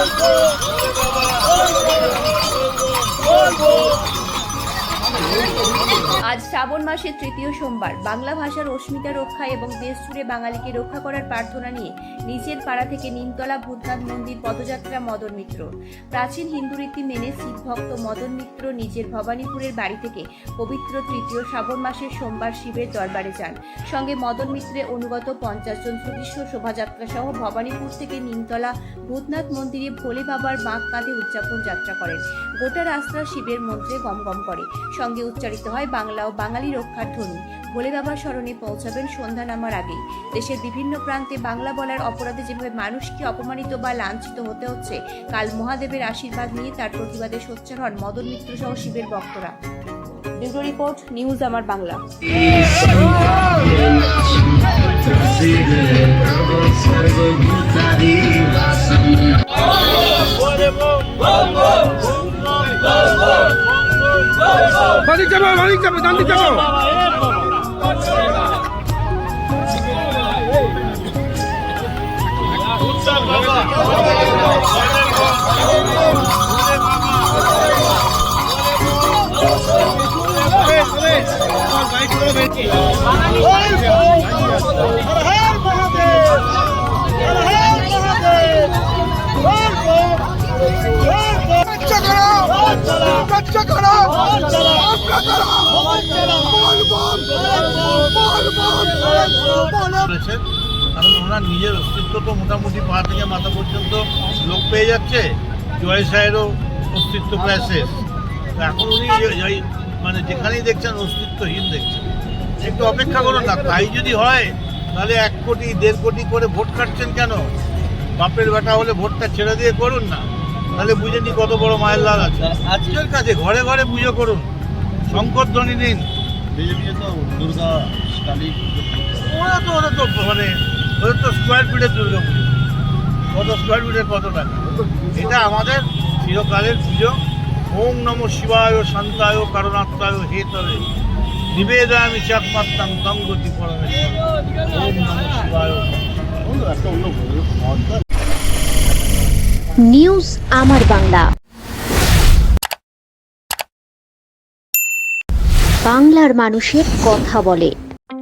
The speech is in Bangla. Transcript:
বলব বলব আজ শ্রাবণ মাসের তৃতীয় সোমবার। বাংলা ভাষার অস্মিতা রক্ষা এবং দেশ জুড়ে বাঙালিকে রক্ষা করার প্রার্থনা নিয়ে নিজের পাড়া থেকে নিমতলা ভূতনাথ মন্দির পদযাত্রা মদন মিত্র। প্রাচীন হিন্দু রীতি মেনে শিব ভক্ত মদন মিত্র নিজের ভবানীপুরের বাড়ি থেকে পবিত্র তৃতীয় শ্রাবণ মাসের সোমবার শিবের দরবারে যান। সঙ্গে মদন মিত্রে অনুগত পঞ্চাশ জন সুদৃশ্য শোভাযাত্রা সহ ভবানীপুর থেকে নিমতলা ভূতনাথ মন্দিরে ভোলে বাবার বাঁক কাঁধে উদযাপন যাত্রা করেন। গোটা রাস্তা শিবের মন্ত্রে গমগম করে। সঙ্গে উচ্চারিত হয় বাংলা ও বাঙালি রক্ষার ধ্বনি। ভোলে বাবার স্মরণে পৌঁছাবেন সন্ধ্যা নামার আগেই দেশের বিভিন্ন প্রান্তে বাংলা বলার অপরাধে যেভাবে মানুষকে অপমানিত বা লাঞ্ছিত হতে হচ্ছে, কাল মহাদেবের আশীর্বাদ নিয়ে তার প্রতিবাদে সোচ্চার হন মদন মিত্র সহ শিবের ভক্তরা। ব্যুরো রিপোর্ট, নিউজ আমার বাংলা। যাব মালিক যাব জানতে যাব বাচ্চা করো বাচ্চা করো করেছেন কারণ ওনার নিজের অস্তিত্ব তো মোটামুটি পা থেকে মাথা পর্যন্ত লোক পেয়ে যাচ্ছে। জয় সাহেরও অস্তিত্ব প্রায় শেষ। তো এখন উনি মানে যেখানেই দেখছেন অস্তিত্বহীন দেখছেন। একটু অপেক্ষা করুন না, তাই যদি হয়, তাহলে এক কোটি, দেড় কোটি করে ভোট কাটছেন কেন? বাপের বেটা হলে ভোটটা ছেড়ে দিয়ে করুন না। তাহলে বুঝে নি কত বড় মায়ের লাল আছে। আজকের কাছে ঘরে ঘরে পুজো করুন। শঙ্কর ধ্বনি দিন দুর্গা, কালী ওরা তো তো মানে ওদের তো স্কোয়ার ফিটের দুর্গা কত স্কোয়ার ফিটের কত টাকা? এটা আমাদের চিরকালের পুজো। ওম নম শিবায়, শান্তায় কারণাত্মায় হে তবে নিবেদয়ামি চাকমাত্তাং তং গতি পরমেশ্বর। ওম নম শিবায়। নিউজ আমার বাংলা। বাংলার মানুষের কথা বলে।